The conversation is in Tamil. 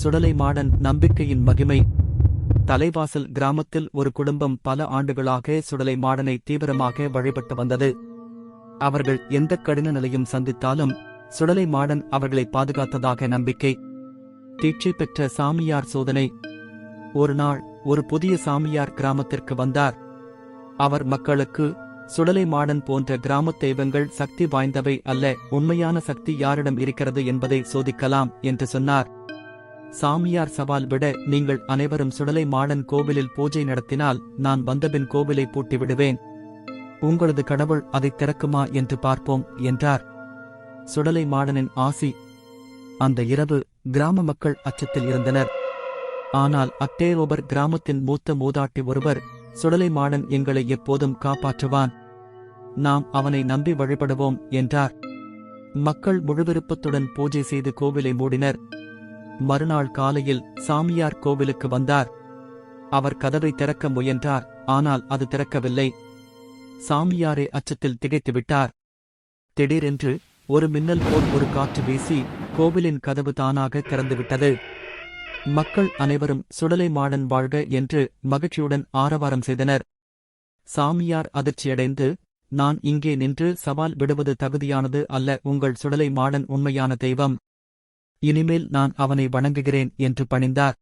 சுடலை மாடன் நம்பிக்கையின் மகிமை. தலைவாசல் கிராமத்தில் ஒரு குடும்பம் பல ஆண்டுகளாக சுடலை மாடனை தீவிரமாக வழிபட்டு வந்தது. அவர்கள் எந்த கடின நிலையும் சந்தித்தாலும் சுடலை மாடன் அவர்களை பாதுகாத்ததாக நம்பிக்கை. தீட்சை பெற்ற சாமியார் சோதனை. ஒரு நாள் ஒரு புதிய சாமியார் கிராமத்திற்கு வந்தார். அவர் மக்களுக்கு சுடலை மாடன் போன்ற கிராமத் தெய்வங்கள் சக்தி வாய்ந்தவை அல்ல உண்மையான சக்தி யாரிடம் இருக்கிறது என்பதை சோதிக்கலாம் என்று சொன்னார். சாமியார் சவால் விட நீங்கள் அனைவரும் சுடலை மாடன் கோவிலில் பூஜை நடத்தினால் நான் வந்தபின் கோவிலை பூட்டி விடுவேன். உங்களது கடவுள் அதை திறக்குமா என்று பார்ப்போம் என்றார். சுடலை மாடனின் ஆசி. அந்த இரவு கிராம மக்கள் அச்சத்தில் இருந்தனர். ஆனால் அட்டேரோபர் கிராமத்தின் மூத்த மூதாட்டி ஒருவர் சுடலை மாடன் எங்களை எப்போதும் காப்பாற்றுவான். நாம் அவனை நம்பி வழிபடுவோம் என்றார். மக்கள் முழுவிருப்பத்துடன் பூஜை செய்து கோவிலை மூடினர். மறுநாள் காலையில் சாமியார் கோவிலுக்கு வந்தார். அவர் கதவை திறக்க முயன்றார் ஆனால் அது திறக்கவில்லை. சாமியாரே அச்சத்தில் திகைத்துவிட்டார் திடீரென்று ஒரு மின்னல் போல் ஒரு காற்று வீசி கோவிலின் கதவு தானாக திறந்துவிட்டது. மக்கள் அனைவரும் சுடலை மாடன் வாழ்க என்று மகிழ்ச்சியுடன் ஆரவாரம் செய்தனர். சாமியார் அதிர்ச்சியடைந்து நான் இங்கே நின்று சவால் விடுவது தகுதியானது அல்ல உங்கள் சுடலை மாடன் உண்மையான தெய்வம். இனிமேல் நான் அவனை வணங்குகிறேன் என்று பணிந்தார்.